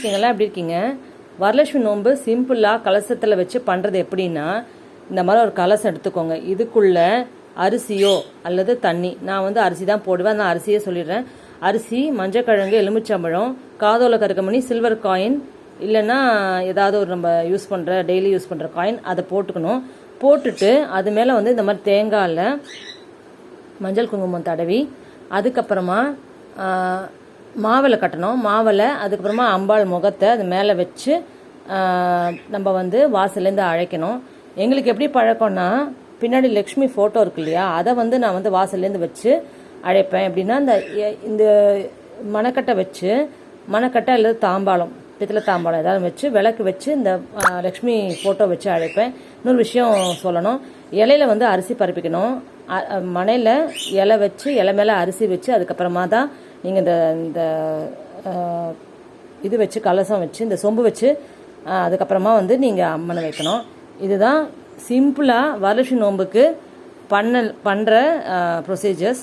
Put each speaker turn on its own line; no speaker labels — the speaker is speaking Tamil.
நீங்களாம் எப்படி இருக்கீங்க? வரலட்சுமி நோன்பு சிம்பிளாக கலசத்தில் வச்சு பண்ணுறது எப்படின்னா இந்த மாதிரி ஒரு கலசம் எடுத்துக்கோங்க. இதுக்குள்ள அரிசியோ அல்லது தண்ணி நான் வந்து அரிசி தான் போடுவேன் நான் அரிசியே சொல்லிடுறேன். அரிசி மஞ்சக்கிழங்கு எலுமிச்சம்பழம் காதோல கருக்கமணி சில்வர் காயின் இல்லைன்னா ஏதாவது ஒரு நம்ம யூஸ் பண்ணுற டெய்லி யூஸ் பண்ணுற காயின் அதை போட்டுக்கணும். போட்டுட்டு அது மேலே வந்து இந்த மாதிரி தேங்காயில் மஞ்சள் குங்குமம் தடவி அதுக்கப்புறமா ஆ, கட்டணும். மாவிளை அதுக்கப்புறமா அம்பாள் முகத்தை அது மேலே வச்சு நம்ம வந்து வாசல்லேருந்து அழைக்கணும். எங்களுக்கு எப்படி பழக்கம்னா பின்னாடி லக்ஷ்மி ஃபோட்டோ இருக்கு இல்லையா அதை வந்து நான் வந்து வாசல்லேருந்து வச்சு அழைப்பேன். எப்படின்னா இந்த எ- இந்த மணக்கட்டை வச்சு மணக்கட்டை அல்லது தாம்பாளம் பித்தளை தாம்பாளம் ஏதாவது வச்சு விளக்கு வச்சு இந்த லக்ஷ்மி ஃபோட்டோ வச்சு அழைப்பேன். இன்னொரு விஷயம் சொல்லணும் இலையில வந்து அரிசி பரப்பிக்கணும். மனையில் இலை வச்சு இலை மேலே அரிசி வச்சு அதுக்கப்புறமா தான் நீங்கள் இந்த இந்த இது வச்சு கலசம் வச்சு இந்த சொம்பு வச்சு அதுக்கப்புறமா வந்து நீங்கள் அம்மனை வைக்கணும். இதுதான் சிம்பிளாக வரலட்சுமி நோன்புக்கு பண்ண பண்ணுற ப்ரொசீஜர்ஸ்